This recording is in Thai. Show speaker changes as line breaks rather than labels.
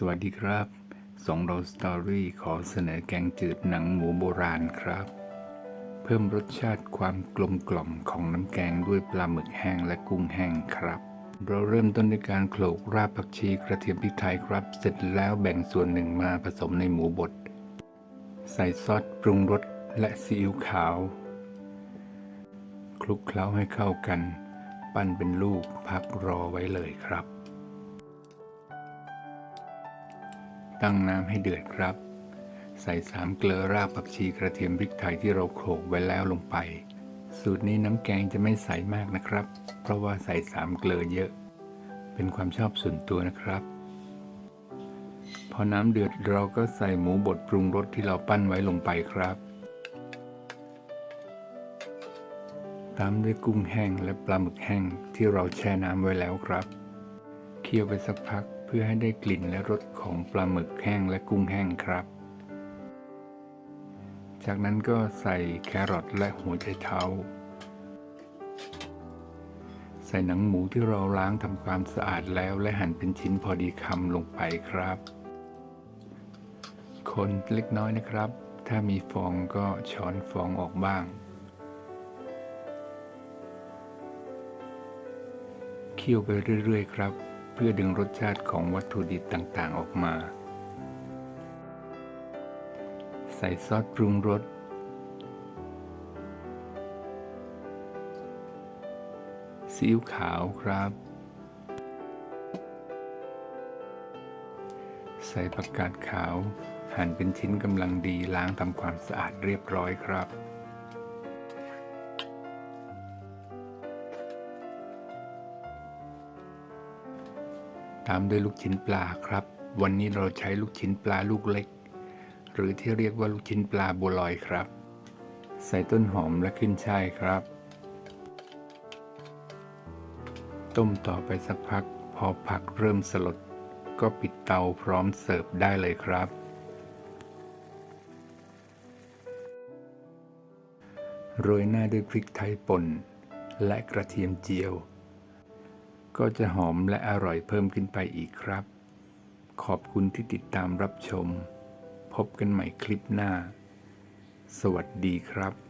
สวัสดีครับสองเราสตอรี่ขอเสนอแกงจืดหนังหมูโบราณครับ เพิ่มรสชาติความกลมกล่อมของน้ำแกงด้วยปลาหมึกแห้งและกุ้งแห้งครับ เราเริ่มต้นด้วยการโขลกรากผักชีกระเทียมพริกไทยครับ เสร็จแล้วแบ่งส่วนหนึ่งมาผสมในหมูบด ใส่ซอสปรุงรสและซีอิ๊วขาว คลุกเคล้าให้เข้ากัน ปั้นเป็นลูกพักรอไว้เลยครับ ตั้งน้ำให้เดือดครับ ใส่สามเกลือรากผักชีกระเทียมพริกไทยที่เราโขลกไว้แล้วลงไป สูตรนี้น้ำแกงจะไม่ใสมากนะครับ เพราะว่าใส่สามเกลือเยอะ เป็นความชอบส่วนตัวนะครับ พอน้ำเดือดเราก็ใส่หมูบดปรุงรสที่เราปั้นไว้ลงไปครับตามด้วยกุ้งแห้งและปลาหมึกแห้งที่เราแช่น้ำไว้แล้วครับ เคี่ยวไปสักพัก เพื่อให้ได้กลิ่นและรสของปลาหมึกแห้งและกุ้งแห้งครับ จากนั้นก็ใส่แครอทและหัวไชเท้า ใส่หนังหมูที่เราล้างทำความสะอาดแล้วและหั่นเป็นชิ้นพอดีคำลงไปครับ คนเล็กน้อยนะครับ ถ้ามีฟองก็ช้อนฟองออกบ้างเคี่ยวไปเรื่อย ๆ ครับ เพื่อดึงรสชาติของวัตถุดิบต่างๆ ออกมา ใส่ซอสปรุงรส ซีอิ๊วขาวครับ ใส่ผักกาดขาว หั่นเป็นชิ้นกำลังดีล้างทำความสะอาดเรียบร้อยครับ ตามด้วยลูกชิ้นปลาครับ วันนี้เราใช้ลูกชิ้นปลาลูกเล็ก หรือที่เรียกว่าลูกชิ้นปลาบัวลอยครับ ใส่ต้นหอมและขึ้นช่ายครับ ต้มต่อไปสักพัก พอผักเริ่มสลด ก็ปิดเตาพร้อมเสิร์ฟได้เลยครับ โรยหน้าด้วยพริกไทยป่น และกระเทียมเจียว ก็จะหอมและอร่อยเพิ่มขึ้นไปอีกครับ ขอบคุณที่ติดตามรับชม พบกันใหม่คลิปหน้า สวัสดีครับ